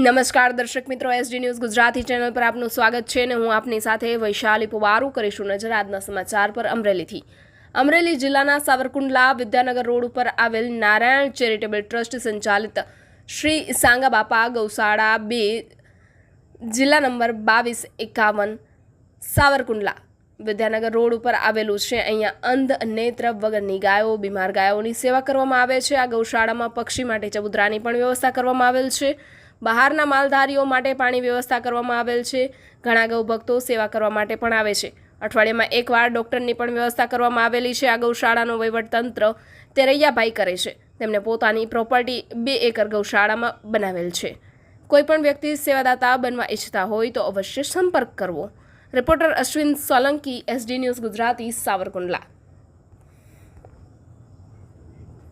નમસ્કાર દર્શક મિત્રો એસડી ન્યૂઝ ગુજરાતી ચેનલ પર આપનું સ્વાગત છે અને હું આપની સાથે વૈશાલી પુવારું કરીશું નજર આજના સમાચાર પર અમરેલીથી. અમરેલી જિલ્લાના સાવરકુંડલા વિદ્યાનગર રોડ ઉપર આવેલ નારાયણ ચેરિટેબલ ટ્રસ્ટ સંચાલિત શ્રી સાંગા બાપા ગૌશાળા બે, જિલ્લા નંબર બાવીસ એકાવન, સાવરકુંડલા વિદ્યાનગર રોડ ઉપર આવેલું છે. અહીંયા અંધ નેત્ર વગરની ગાયો બીમાર ગાયોની સેવા કરવામાં આવે છે. આ ગૌશાળામાં પક્ષી માટે ચબુતરાની પણ વ્યવસ્થા કરવામાં આવેલ છે. બહારના માલધારીઓ માટે પાણી વ્યવસ્થા કરવામાં આવેલ છે. ઘણા ગૌભક્તો સેવા કરવા માટે પણ આવે છે. અઠવાડિયામાં એકવાર ડૉક્ટરની પણ વ્યવસ્થા કરવામાં આવેલી છે. આ ગૌશાળાનું વહીવટતંત્ર તેરૈયાભાઈ કરે છે. તેમને પોતાની પ્રોપર્ટી બે એકર ગૌશાળામાં બનાવેલ છે. કોઈપણ વ્યક્તિ સેવાદાતા બનવા ઈચ્છતા હોય તો અવશ્ય સંપર્ક કરવો. Reporter Ashwin Solanki, SD news Gujarati, Savarkundla.